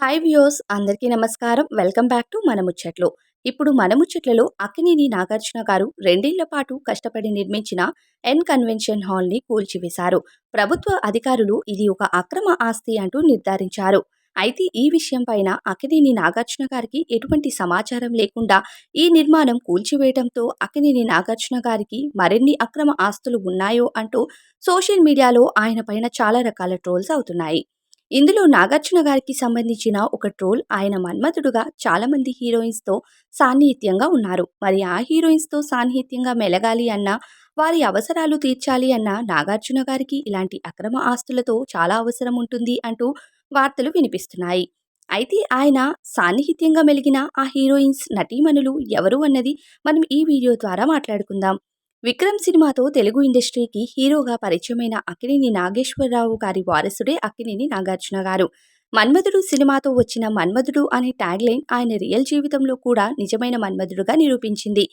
Hi views అందరికీ నమస్కారం. Welcome back to మన ముచ్చట్లు. ఇప్పుడు మన ముచ్చట్లలో అక్కినేని నాగార్జున గారు రెండేళ్ళ పాటు కష్టపడి నిర్మించిన ఎన్ కన్వెన్షన్ హాల్ని కూల్చివేశారు. ప్రభుత్వ అధికారులు ఇది ఒక అక్రమ ఆస్తి అంటూ నిర్ధారించారు. అయితే ఈ విషయం పైన అక్కినేని నాగార్జున గారికి ఎటువంటి సమాచారం లేకుండా ఈ నిర్మాణం కూల్చివేయడంతో అక్కినేని నాగార్జున గారికి మరిన్ని అక్రమ ఆస్తులు ఉన్నాయో అంటూ సోషల్ మీడియాలో ఆయన పైన చాలా రకాల ట్రోల్స్ అవుతున్నాయి. ఇందులో నాగార్జున గారికి సంబంధించిన ఒక ట్రోల్ ఆయన మన్మథుడుగా చాలా మంది హీరోయిన్స్తో సాన్నిహిత్యంగా ఉన్నారు. మరి ఆ హీరోయిన్స్తో సాన్నిహిత్యంగా మెలగాలి అన్న వారి అవసరాలు తీర్చాలి అన్న నాగార్జున గారికి ఇలాంటి అక్రమ ఆస్తులతో చాలా అవసరం ఉంటుంది అంటూ వార్తలు వినిపిస్తున్నాయి. అయితే ఆయన సాన్నిహిత్యంగా మెలిగిన ఆ హీరోయిన్స్ నటీమణులు ఎవరు అన్నది మనం ఈ వీడియో ద్వారా మాట్లాడుకుందాం. విక్రమ్ సినిమాతో తెలుగు ఇండస్ట్రీకి హీరోగా పరిచయమైన అక్కినేని నాగేశ్వరరావు గారి వారసుడే అక్కినేని నాగార్జున గారు. మన్మధుడు సినిమాతో వచ్చిన మన్మధుడు అనే ట్యాగ్ లైన్ ఆయన రియల్ జీవితంలో కూడా నిజమైన మన్మధుడుగా నిరూపించింది.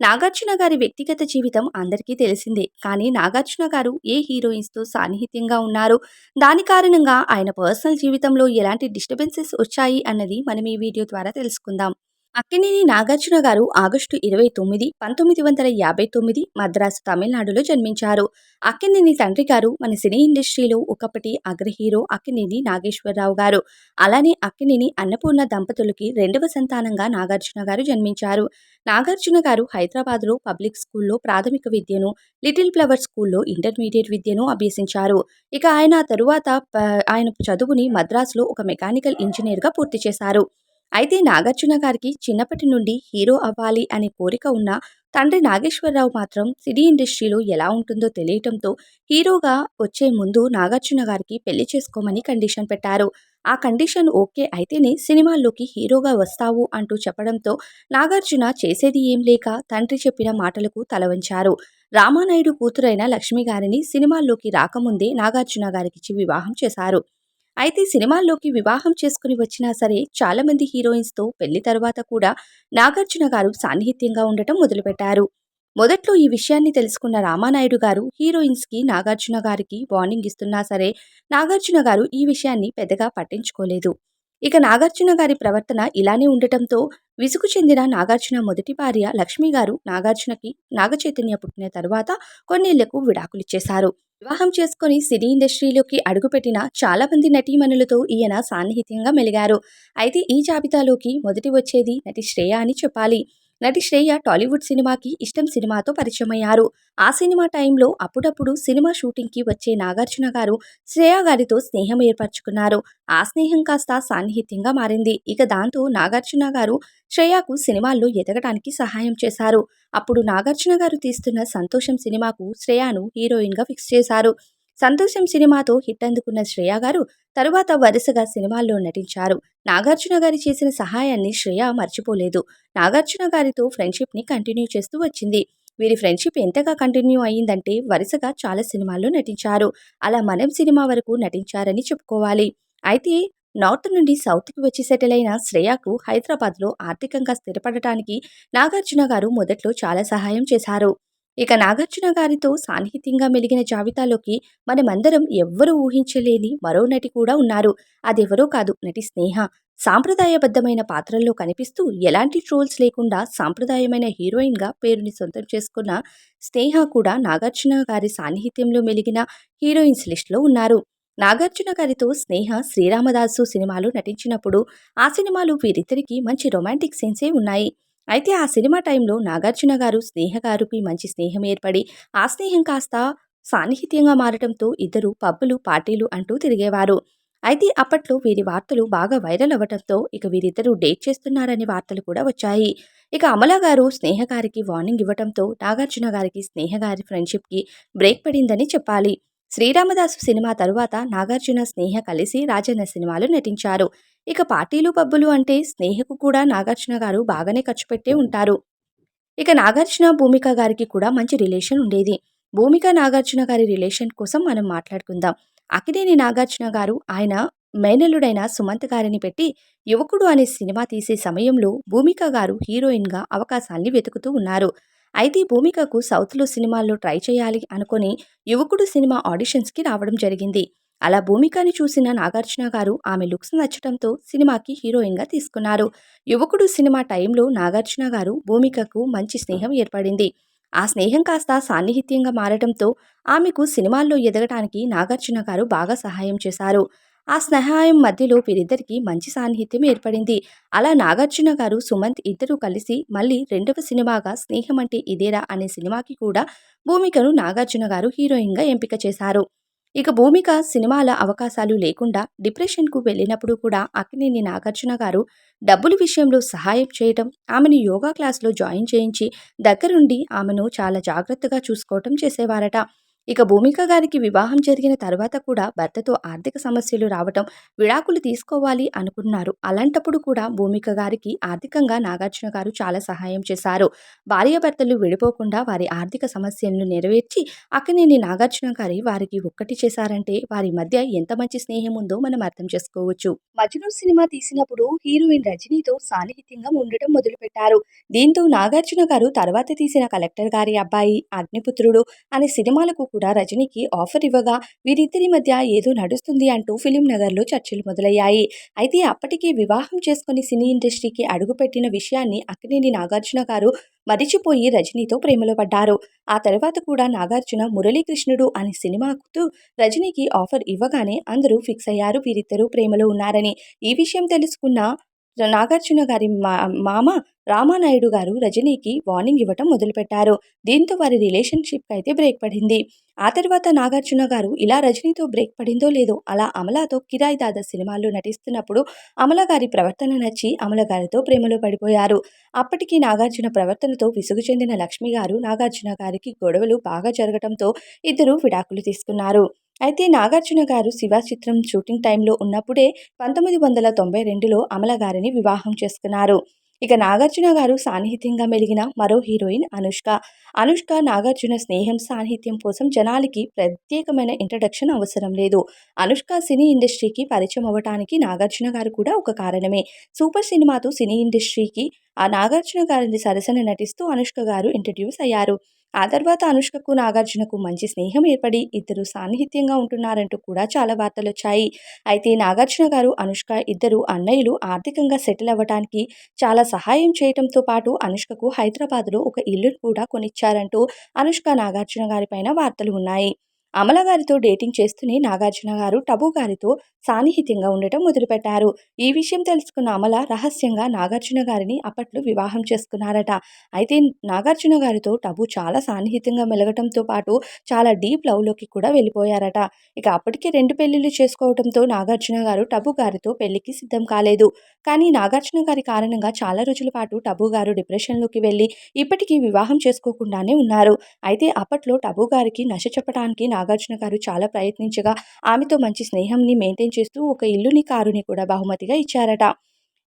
నాగార్జున గారి వ్యక్తిగత జీవితం అందరికీ తెలిసిందే. కానీ నాగార్జున గారు ఏ హీరోయిన్స్తో సాన్నిహిత్యంగా ఉన్నారు? దాని కారణంగా ఆయన పర్సనల్ జీవితంలో ఎలాంటి డిస్టర్బెన్సెస్ వచ్చాయి అన్నది మనం ఈ వీడియో ద్వారా తెలుసుకుందాం. అక్కినేని నాగార్జున గారు ఆగస్టు ఇరవై తొమ్మిది పంతొమ్మిది వందల యాభై తొమ్మిది మద్రాసు తమిళనాడులో జన్మించారు. అక్కినేని తండ్రి గారు మన సినీ ఇండస్ట్రీలో ఒకప్పటి అగ్ర హీరో అక్కినేని నాగేశ్వరరావు గారు. అలానే అక్కినేని అన్నపూర్ణ దంపతులకి రెండవ సంతానంగా నాగార్జున గారు జన్మించారు. నాగార్జున గారు హైదరాబాద్లో పబ్లిక్ స్కూల్లో ప్రాథమిక విద్యను లిటిల్ ఫ్లవర్ స్కూల్లో ఇంటర్మీడియట్ విద్యను అభ్యసించారు. ఇక ఆయన తరువాత ఆయన చదువుని మద్రాసులో ఒక మెకానికల్ ఇంజనీర్గా పూర్తి చేశారు. అయితే నాగార్జున గారికి చిన్నప్పటి నుండి హీరో అవ్వాలి అనే కోరిక ఉన్న తండ్రి నాగేశ్వరరావు మాత్రం సినీ ఇండస్ట్రీలో ఎలా ఉంటుందో తెలియటంతో హీరోగా వచ్చే ముందు నాగార్జున గారికి పెళ్ళి చేసుకోమని కండిషన్ పెట్టారు. ఆ కండిషన్ ఓకే అయితేనే సినిమాల్లోకి హీరోగా వస్తావు అంటూ చెప్పడంతో నాగార్జున చేసేది ఏం లేక తండ్రి చెప్పిన మాటలకు తలవంచారు. రామానాయుడు కూతురైన లక్ష్మి గారిని సినిమాల్లోకి రాకముందే నాగార్జున గారికిచ్చి వివాహం చేశారు. అయితే సినిమాల్లోకి వివాహం చేసుకుని వచ్చినా సరే చాలా మంది పెళ్ళి తర్వాత కూడా నాగార్జున గారు సాన్నిహిత్యంగా ఉండటం మొదలుపెట్టారు. మొదట్లో ఈ విషయాన్ని తెలుసుకున్న రామానాయుడు గారు హీరోయిన్స్కి నాగార్జున గారికి వార్నింగ్ ఇస్తున్నా సరే నాగార్జున గారు ఈ విషయాన్ని పెద్దగా పట్టించుకోలేదు. ఇక నాగార్జున గారి ప్రవర్తన ఇలానే ఉండటంతో విసుగు చెందిన నాగార్జున మొదటి భార్య లక్ష్మి గారు నాగార్జునకి నాగచైతన్య పుట్టిన తరువాత కొన్నేళ్ళకు విడాకులిచ్చేశారు. వివాహం చేసుకుని సినీ ఇండస్ట్రీలోకి అడుగుపెట్టిన చాలా మంది నటీమణులతో ఈయన సాన్నిహిత్యంగా మెలిగారు. అయితే ఈ జాబితాలోకి మొదటి వచ్చేది నటి శ్రేయ అని చెప్పాలి. నటి శ్రేయ టాలీవుడ్ సినిమాకి ఇష్టం సినిమాతో పరిచయమయ్యారు. ఆ సినిమా టైంలో అప్పుడప్పుడు సినిమా షూటింగ్కి వచ్చే నాగార్జున గారు శ్రేయ గారితో స్నేహం ఏర్పరచుకున్నారు. ఆ స్నేహం కాస్త సాన్నిహిత్యంగా మారింది. ఇక దాంతో నాగార్జున గారు శ్రేయకు సినిమాల్లో ఎదగడానికి సహాయం చేశారు. అప్పుడు నాగార్జున గారు తీస్తున్న సంతోషం సినిమాకు శ్రేయాను హీరోయిన్గా ఫిక్స్ చేశారు. సంతోషం సినిమాతో హిట్ అందుకున్న శ్రేయ గారు తరువాత వరుసగా సినిమాల్లో నటించారు. నాగార్జున గారి చేసిన సహాయాన్ని శ్రేయ మర్చిపోలేదు. నాగార్జున గారితో ఫ్రెండ్షిప్ని కంటిన్యూ చేస్తూ వచ్చింది. వీరి ఫ్రెండ్షిప్ ఎంతగా కంటిన్యూ అయ్యిందంటే వరుసగా చాలా సినిమాల్లో నటించారు. అలా మనం సినిమా వరకు నటించారని చెప్పుకోవాలి. అయితే నార్త్ నుండి సౌత్కి వచ్చి సెటిల్ అయిన శ్రేయాకు హైదరాబాద్లో ఆర్థికంగా స్థిరపడటానికి నాగార్జున గారు మొదట్లో చాలా సహాయం చేశారు. ఇక నాగార్జున గారితో సాన్నిహిత్యంగా మెలిగిన జాబితాలోకి మనమందరం ఎవ్వరూ ఊహించలేని మరో నటి కూడా ఉన్నారు. అదెవరో కాదు నటి స్నేహ. సాంప్రదాయబద్ధమైన పాత్రల్లో కనిపిస్తూ ఎలాంటి ట్రోల్స్ లేకుండా సాంప్రదాయమైన హీరోయిన్గా పేరుని సొంతం చేసుకున్న స్నేహ కూడా నాగార్జున గారి సాన్నిహిత్యంలో మెలిగిన హీరోయిన్స్ లిస్టులో ఉన్నారు. నాగార్జున గారితో స్నేహ శ్రీరామదాసు సినిమాలు నటించినప్పుడు ఆ సినిమాలు వీరిద్దరికీ మంచి రొమాంటిక్ సీన్సే ఉన్నాయి. అయితే ఆ సినిమా టైంలో నాగార్జున గారు స్నేహ గారికి మంచి స్నేహం ఏర్పడి ఆ స్నేహం కాస్త సాన్నిహిత్యంగా మారటంతో ఇద్దరు పబ్బులు పార్టీలు అంటూ తిరిగేవారు. అయితే అప్పట్లో వీరి వార్తలు బాగా వైరల్ అవ్వటంతో ఇక వీరిద్దరూ డేట్ చేస్తున్నారనే వార్తలు కూడా వచ్చాయి. ఇక అమల గారు స్నేహ గారికి వార్నింగ్ ఇవ్వటంతో నాగార్జున గారికి స్నేహ గారి ఫ్రెండ్షిప్కి బ్రేక్ పడిందని చెప్పాలి. శ్రీరామదాసు సినిమా తరువాత నాగార్జున స్నేహ కలిసి రాజన్న సినిమాలు నటించారు. ఇక పార్టీలు పబ్బులు అంటే స్నేహకు కూడా నాగార్జున గారు బాగానే ఖర్చు పెట్టే ఉంటారు. ఇక నాగార్జున భూమిక గారికి కూడా మంచి రిలేషన్ ఉండేది. భూమిక నాగార్జున గారి రిలేషన్ కోసం మనం మాట్లాడుకుందాం. అకినేని నాగార్జున గారు ఆయన మేనల్లుడైన సుమంత్ గారిని పెట్టి యువకుడు అనే సినిమా తీసే సమయంలో భూమిక గారు హీరోయిన్గా అవకాశాల్ని వెతుకుతూ ఉన్నారు. అయితే భూమికకు సౌత్లో సినిమాల్లో ట్రై చేయాలి అనుకుని యువకుడు సినిమా ఆడిషన్స్కి రావడం జరిగింది. అలా భూమికని చూసిన నాగార్జున గారు ఆమె లుక్స్ నచ్చడంతో సినిమాకి హీరోయిన్గా తీసుకున్నారు. యువకుడు సినిమా టైంలో నాగార్జున గారు భూమికకు మంచి స్నేహం ఏర్పడింది. ఆ స్నేహం కాస్త సాన్నిహిత్యంగా మారడంతో ఆమెకు సినిమాల్లో ఎదగటానికి నాగార్జున గారు బాగా సహాయం చేశారు. ఆ స్నేహాయం మధ్యలో వీరిద్దరికీ మంచి సాన్నిహిత్యం ఏర్పడింది. అలా నాగార్జున గారు సుమంత్ ఇద్దరూ కలిసి మళ్ళీ రెండవ సినిమాగా స్నేహం అంటే ఇదేరా అనే సినిమాకి కూడా భూమికను నాగార్జున గారు హీరోయిన్గా ఎంపిక చేశారు. ఇక భూమిక సినిమాల అవకాశాలు లేకుండా డిప్రెషన్కు వెళ్ళినప్పుడు కూడా అక్కినేని నాగార్జున గారు డబ్బుల విషయంలో సహాయం చేయటం ఆమెను యోగా క్లాస్లో జాయిన్ చేయించి దగ్గరుండి ఆమెను చాలా జాగ్రత్తగా చూసుకోవటం చేసేవారట. ఇక భూమిక గారికి వివాహం జరిగిన తర్వాత కూడా భర్తతో ఆర్థిక సమస్యలు రావటం విడాకులు తీసుకోవాలి అనుకున్నారు. అలాంటప్పుడు కూడా భూమిక గారికి ఆర్థికంగా నాగార్జున గారు చాలా సహాయం చేశారు. భార్యాభర్తలు విడిపోకుండా వారి ఆర్థిక సమస్యలను నెరవేర్చి అక్కనేని నాగార్జున గారి వారికి ఒక్కటి చేశారంటే వారి మధ్య ఎంత మంచి స్నేహం ఉందో మనం అర్థం చేసుకోవచ్చు. మజ్ను సినిమా తీసినప్పుడు హీరోయిన్ రజనీతో సాన్నిహిత్యంగా ఉండటం మొదలుపెట్టారు. దీంతో నాగార్జున గారు తర్వాత తీసిన కలెక్టర్ గారి అబ్బాయి అగ్నిపుత్రుడు అనే సినిమాలకు కూడా రజనీకి ఆఫర్ ఇవ్వగా వీరిద్దరి మధ్య ఏదో నడుస్తుంది అంటూ ఫిలిం నగర్లో చర్చలు మొదలయ్యాయి. అయితే అప్పటికే వివాహం చేసుకుని సినీ ఇండస్ట్రీకి అడుగుపెట్టిన విషయాన్ని అక్కినేని నాగార్జున గారు మరిచిపోయి రజనీతో ప్రేమలో పడ్డారు. ఆ తర్వాత కూడా నాగార్జున మురళీకృష్ణుడు అనే సినిమాకు రజనీకి ఆఫర్ ఇవ్వగానే అందరూ ఫిక్స్ అయ్యారు వీరిద్దరూ ప్రేమలో ఉన్నారని. ఈ విషయం తెలుసుకున్న నాగార్జున గారి మా మామ రామానాయుడు గారు రజనీకి వార్నింగ్ ఇవ్వటం మొదలుపెట్టారు. దీంతో వారి రిలేషన్షిప్ అయితే బ్రేక్ పడింది. ఆ తర్వాత నాగార్జున గారు ఇలా రజనీతో బ్రేక్ పడిందో లేదో అలా అమలాతో కిరాయి దాదా సినిమాల్లో నటిస్తున్నప్పుడు అమల గారి ప్రవర్తన నచ్చి అమల గారితో ప్రేమలో పడిపోయారు. అప్పటికి నాగార్జున ప్రవర్తనతో విసుగు చెందిన లక్ష్మి గారు నాగార్జున గారికి గొడవలు బాగా జరగడంతో ఇద్దరు విడాకులు తీసుకున్నారు. అయితే నాగార్జున గారు శివ చిత్రం షూటింగ్ టైంలో ఉన్నప్పుడే పంతొమ్మిది వందల తొంభై రెండులో అమల గారిని వివాహం చేసుకున్నారు. ఇక నాగార్జున గారు సాన్నిహిత్యంగా మెలిగిన మరో హీరోయిన్ అనుష్క. అనుష్క నాగార్జున స్నేహం సాన్నిహిత్యం కోసం జనాలకి ప్రత్యేకమైన ఇంట్రడక్షన్ అవసరం లేదు. అనుష్క సినీ ఇండస్ట్రీకి పరిచయం అవ్వటానికి నాగార్జున గారు కూడా ఒక కారణమే. సూపర్ సినిమాతో సినీ ఇండస్ట్రీకి ఆ నాగార్జున గారిని సరసన నటిస్తూ అనుష్క గారు ఇంట్రడ్యూస్ అయ్యారు. ఆ తర్వాత అనుష్కకు నాగార్జునకు మంచి స్నేహం ఏర్పడి ఇద్దరు సాన్నిహిత్యంగా ఉంటున్నారంటూ కూడా చాలా వార్తలు వచ్చాయి అయితే నాగార్జున గారు అనుష్క ఇద్దరు అన్నయ్యలు ఆర్థికంగా సెటిల్ అవ్వడానికి చాలా సహాయం చేయడంతో పాటు అనుష్కకు హైదరాబాద్లో ఒక ఇల్లును కూడా కొనిచ్చారంటూ అనుష్క నాగార్జున గారిపైన వార్తలు ఉన్నాయి. అమల గారితో డేటింగ్ చేస్తూనే నాగార్జున గారు టబు గారితో సాన్నిహిత్యంగా ఉండటం మొదలుపెట్టారు. ఈ విషయం తెలుసుకున్న అమల రహస్యంగా నాగార్జున గారిని అప్పట్లో వివాహం చేసుకున్నారట. అయితే నాగార్జున గారితో టబు చాలా సాన్నిహిత్యంగా మెలగటంతో పాటు చాలా డీప్ లవ్లోకి కూడా వెళ్ళిపోయారట. ఇక అప్పటికే రెండు పెళ్ళిళ్ళు చేసుకోవడంతో నాగార్జున గారు టబు గారితో పెళ్ళికి సిద్ధం కాలేదు. కానీ నాగార్జున గారి కారణంగా చాలా రోజుల పాటు టబు గారు డిప్రెషన్లోకి వెళ్ళి ఇప్పటికీ వివాహం చేసుకోకుండానే ఉన్నారు. అయితే అప్పట్లో టబు గారికి నశ చెప్పడానికి నాగార్జున గారు చాలా ప్రయత్నించగా ఆమెతో మంచి స్నేహంని మెయింటైన్ చేస్తూ ఒక ఇల్లుని కారుని కూడా బహుమతిగా ఇచ్చారట.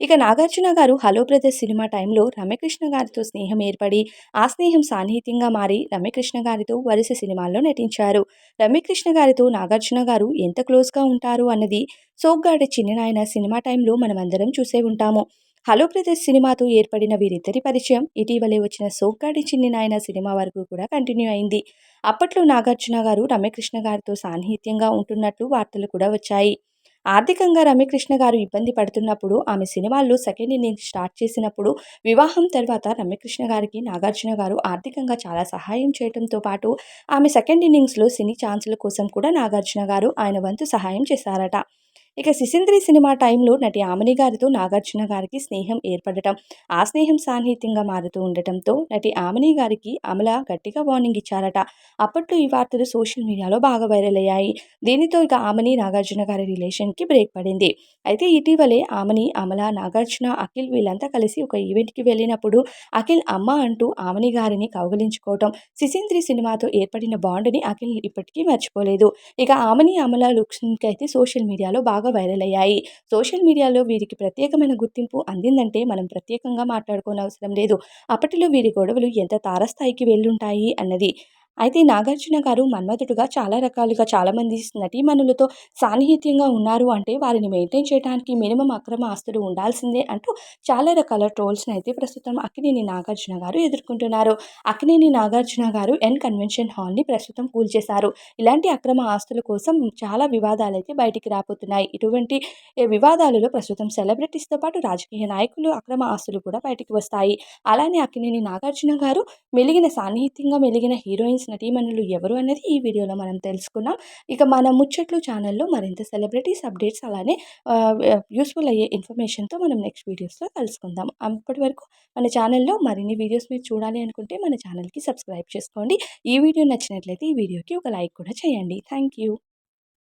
ఇక నాగార్జున గారు హలో బ్రదర్స్ సినిమా టైంలో రమ్యకృష్ణ గారితో స్నేహం ఏర్పడి ఆ స్నేహం సాన్నిహిత్యంగా మారి రమ్యకృష్ణ గారితో వరుస సినిమాల్లో నటించారు. రమ్యకృష్ణ గారితో నాగార్జున గారు ఎంత క్లోజ్గా ఉంటారు అన్నది సోగ్గాడి చిన్ననాయన సినిమా టైంలో మనమందరం చూసే ఉంటాము. హలో బ్రదర్స్ సినిమాతో ఏర్పడిన వీరిద్దరి పరిచయం ఇటీవలే వచ్చిన సోగ్గాడి చిన్ని నాయన సినిమా వరకు కూడా కంటిన్యూ అయింది. అప్పట్లో నాగార్జున గారు రమ్యకృష్ణ గారితో సాన్నిహిత్యంగా ఉంటున్నట్లు వార్తలు కూడా వచ్చాయి. ఆర్థికంగా రమ్యకృష్ణ గారు ఇబ్బంది పడుతున్నప్పుడు ఆమె సినిమాల్లో సెకండ్ ఇన్నింగ్స్ స్టార్ట్ చేసినప్పుడు వివాహం తర్వాత రమ్యకృష్ణ గారికి నాగార్జున గారు ఆర్థికంగా చాలా సహాయం చేయడంతో పాటు ఆమె సెకండ్ ఇన్నింగ్స్లో సినీ ఛాన్సుల కోసం కూడా నాగార్జున గారు ఆయన వంతు సహాయం చేశారట. ఇక శిశింద్రి సినిమా టైంలో నటి ఆమని గారితో నాగార్జున గారికి స్నేహం ఏర్పడటం ఆ స్నేహం సాన్నిహిత్యంగా మారుతూ ఉండటంతో నటి ఆమని గారికి అమల గట్టిగా వార్నింగ్ ఇచ్చారట. అప్పట్లో ఈ వార్తలు సోషల్ మీడియాలో బాగా వైరల్ అయ్యాయి. దీనితో ఇక ఆమని నాగార్జున గారి రిలేషన్కి బ్రేక్ పడింది. అయితే ఇటీవలే ఆమని అమల నాగార్జున అఖిల్ వీళ్ళంతా కలిసి ఒక ఈవెంట్కి వెళ్ళినప్పుడు అఖిల్ అమ్మ అంటూ ఆమని గారిని కౌగలించుకోవటం శిశింద్రి సినిమాతో ఏర్పడిన బాండ్ని అఖిల్ ఇప్పటికీ మర్చిపోలేదు. ఇక ఆమని అమల లుక్స్కి అయితే సోషల్ మీడియాలో బాగా బాగా వైరల్ అయ్యాయి. సోషల్ మీడియాలో వీరికి ప్రత్యేకమైన గుర్తింపు అందిందంటే మనం ప్రత్యేకంగా మాట్లాడుకోనవసరం లేదు. అప్పటిలో వీరి గొడవలు ఎంత తారస్థాయికి వెళ్ళుంటాయి అన్నది అయితే నాగార్జున గారు మన్మధుడుగా చాలా రకాలుగా చాలామంది నటీమణులతో సాన్నిహిత్యంగా ఉన్నారు అంటే వారిని మెయింటైన్ చేయడానికి మినిమం అక్రమ ఆస్తులు ఉండాల్సిందే అంటూ చాలా రకాల ట్రోల్స్ని అయితే ప్రస్తుతం అక్కినేని నాగార్జున గారు ఎదుర్కొంటున్నారు. అక్కినేని నాగార్జున గారు ఎన్ కన్వెన్షన్ హాల్ని ప్రస్తుతం కూల్చేశారు. ఇలాంటి అక్రమ ఆస్తుల కోసం చాలా వివాదాలు అయితే బయటికి రాబోతున్నాయి. ఇటువంటి వివాదాలలో ప్రస్తుతం సెలబ్రిటీస్తో పాటు రాజకీయ నాయకులు అక్రమ ఆస్తులు కూడా బయటికి వస్తాయి. అలానే అక్కినేని నాగార్జున గారు మెలిగిన సాన్నిహిత్యంగా మెలిగిన హీరోయిన్స్ నటీమణులు ఎవరు అనేది ఈ వీడియోలో మనం తెలుసుకున్నాం ఇక మన ముచ్చట్లు ఛానల్లో మరింత సెలబ్రిటీస్ అప్డేట్స్ అలానే యూస్ఫుల్ అయ్యే ఇన్ఫర్మేషన్తో మనం నెక్స్ట్ వీడియోస్లో కలుసుకుందాం అప్పటి వరకు మన ఛానల్లో మరిన్ని వీడియోస్ మీరు చూడాలి అనుకుంటే మన ఛానల్కి సబ్స్క్రైబ్ చేసుకోండి. ఈ వీడియో నచ్చినట్లయితే ఈ వీడియోకి ఒక లైక్ కూడా చేయండి. Thank you